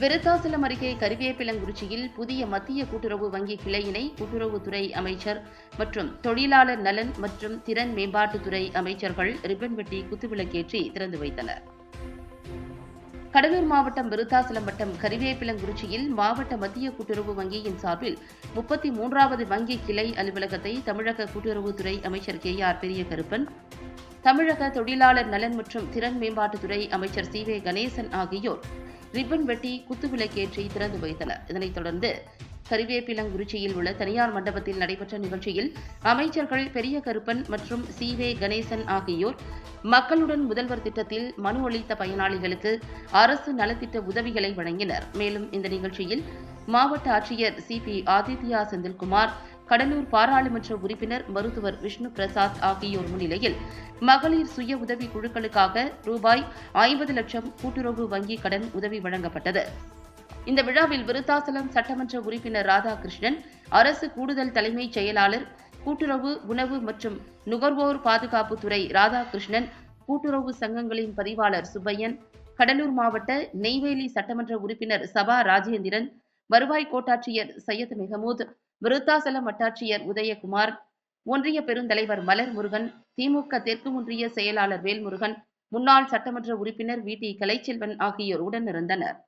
விருத்தாசலம் அருகே கருவேப்பிலங்குறிச்சியில் புதிய மத்திய கூட்டுறவு வங்கி கிளையினை கூட்டுறவுத்துறை அமைச்சர் மற்றும் தொழிலாளர் நலன் மற்றும் திறன் மேம்பாட்டுத்துறை அமைச்சர்கள் ரிப்பன் வெட்டி குத்துவிளக்கேற்றி திறந்து வைத்தனர். கடலூர் மாவட்டம் விருத்தாசலம் வட்டம் கருவேப்பிலங்குறிச்சியில் மாவட்ட மத்திய கூட்டுறவு வங்கியின் சார்பில் முப்பத்தி மூன்றாவது வங்கி கிளை அலுவலகத்தை தமிழக கூட்டுறவுத்துறை அமைச்சர் கே ஆர் பெரியகருப்பன் தமிழக தொழிலாளர் நலன் மற்றும் திறன் மேம்பாட்டுத்துறை அமைச்சர் சி வே கணேசன் ஆகியோர் ரிப்பன் வெட்டி குத்துவிளக்கேற்றி திறந்து வைத்தனர். இதனைத் தொடர்ந்து கருவேப்பிலங்குறிச்சியில் உள்ள தனியார் மண்டபத்தில் நடைபெற்ற நிகழ்ச்சியில் அமைச்சர்கள் பெரிய கருப்பன் மற்றும் சி. வே. கணேசன் ஆகியோர் மக்களுடன் முதல்வர் திட்டத்தில் மனு அளித்த பயனாளிகளுக்கு அரசு நலத்திட்ட உதவிகளை வழங்கினர். மேலும் இந்த நிகழ்ச்சியில் மாவட்ட ஆட்சியர் சி. பி. ஆதித்யா செந்தில்குமார் கடலூர் பாராளுமன்ற உறுப்பினர் மருத்துவர் விஷ்ணு பிரசாத் ஆகியோர் முன்னிலையில் மகளிர் சுய உதவி குழுக்களுக்காக ரூபாய் ஐம்பது லட்சம் கூட்டுறவு வங்கி கடன் உதவி வழங்கப்பட்டது. இந்த விழாவில் விருத்தாசலம் சட்டமன்ற உறுப்பினர் ராதாகிருஷ்ணன் அரசு கூடுதல் தலைமைச் செயலாளர் கூட்டுறவு உணவு மற்றும் நுகர்வோர் பாதுகாப்புத்துறை ராதாகிருஷ்ணன் கூட்டுறவு சங்கங்களின் பதிவாளர் சுப்பையன் கடலூர் மாவட்ட நெய்வேலி சட்டமன்ற உறுப்பினர் சபா ராஜேந்திரன் வருவாய் கோட்டாட்சியர் சையத் மெஹமூத் விருத்தாசலம் வட்டாட்சியர் உதயகுமார் ஒன்றிய பெருந்தலைவர் மலர் முருகன் திமுக தெற்கு ஒன்றிய செயலாளர் வேல்முருகன் முன்னாள் சட்டமன்ற உறுப்பினர் வி. டி. கலைச்செல்வன் ஆகியோர் உடனிருந்தனர்.